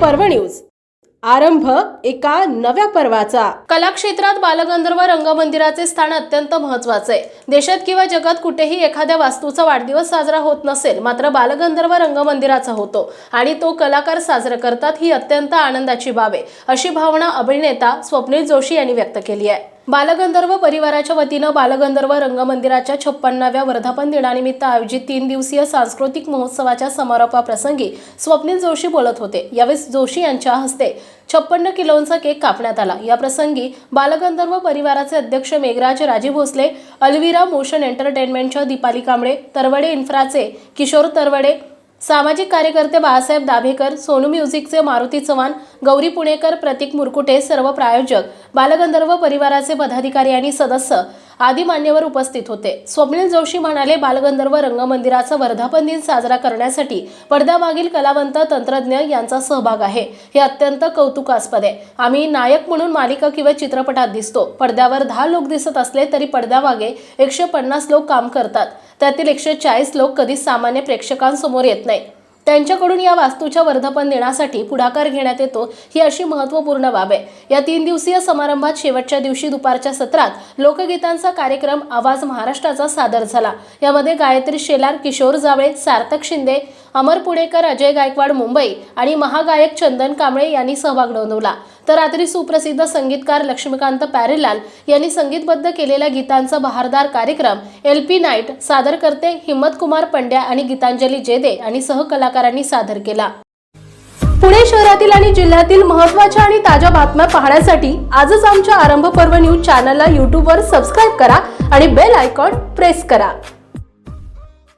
पर्व न्यूज. आरंभ एका नव्या पर्वाचा. कलाक्षेत्रात बालगंधर्व रंगमंदिराचे स्थान अत्यंत महत्त्वाचे आहे देशात किंवा जगात कुठेही एखाद्या वास्तूचा वाढदिवस साजरा होत नसेल मात्र बालगंधर्व रंगमंदिराचा होतो आणि तो कलाकार साजरा करतात ही अत्यंत आनंदाची बाब आहे अशी भावना अभिनेता स्वप्नील जोशी यांनी व्यक्त केली आहे. बालगंधर्व परिवाराच्या वतीनं बालगंधर्व रंगमंदिराच्या छप्पन्नाव्या वर्धापन दिनानिमित्त आयोजित तीन दिवसीय सांस्कृतिक महोत्सवाच्या समारोपाप्रसंगी स्वप्नील जोशी बोलत होते. यावेळी जोशी यांच्या हस्ते छप्पन्न किलोंचा केक कापण्यात आला. या प्रसंगी बालगंधर्व परिवाराचे अध्यक्ष मेघराज राजे भोसले अलवीर मोशन एंटरटेनमेंटच्या दीपाली कांबळे तरवडे इन्फ्राचे किशोर तरवडे सामाजिक कार्यकर्ते बाळासाहेब दाभेकर सोनू म्युझिकचे मारुती चव्हाण गौरी पुणेकर प्रतीक मुरकुटे सर्व प्रायोजक बालगंधर्व परिवाराचे पदाधिकारी आणि सदस्य आदी मान्यवर उपस्थित होते. स्वप्नील जोशी म्हणाले बालगंधर्व रंगमंदिराचा वर्धापन दिन साजरा करण्यासाठी पडद्यामागील कलावंत तंत्रज्ञ यांचा सहभाग आहे. हे अत्यंत कौतुकास्पद आहे. आम्ही नायक म्हणून मालिका किंवा चित्रपटात दिसतो. पडद्यावर दहा लोक दिसत असले तरी पडद्यामागे एकशे पन्नास लोक काम करतात. त्यातील एकशे चाळीस लोक कधीच सामान्य प्रेक्षकांसमोर येत नाही त्यांच्याकडून या वास्तूच्या वर्धापन दिनासाठी पुढाकार घेण्यात येतो ही अशी महत्त्वपूर्ण बाब आहे. या तीन दिवसीय समारंभात शेवटच्या दिवशी दुपारच्या सत्रात लोकगीतांचा कार्यक्रम आवाज महाराष्ट्राचा सादर झाला. यामध्ये गायत्री शेलार किशोर जावळे सार्थक शिंदे अमर पुणेकर अजय गायकवाड मुंबई आणि महागायक चंदन कांबळे यांनी सहभाग नोंदवला. तर रात्री सुप्रसिद्ध संगीतकार लक्ष्मीकांत पॅरेलाल यांनी संगीतबद्ध केलेल्या गीतांचा बहारदार कार्यक्रम एल पी नाईट सादर करते हिम्मत कुमार पंड्या आणि गीतांजली जेदे आणि सहकलाकारांनी सादर केला. पुणे शहरातील आणि जिल्ह्यातील महत्त्वाच्या आणि ताज्या बातम्या पाहण्यासाठी आजच आमच्या आरंभ पर्व न्यूज चॅनलला यूट्यूबवर सबस्क्राईब करा आणि बेल आयकॉन प्रेस करा.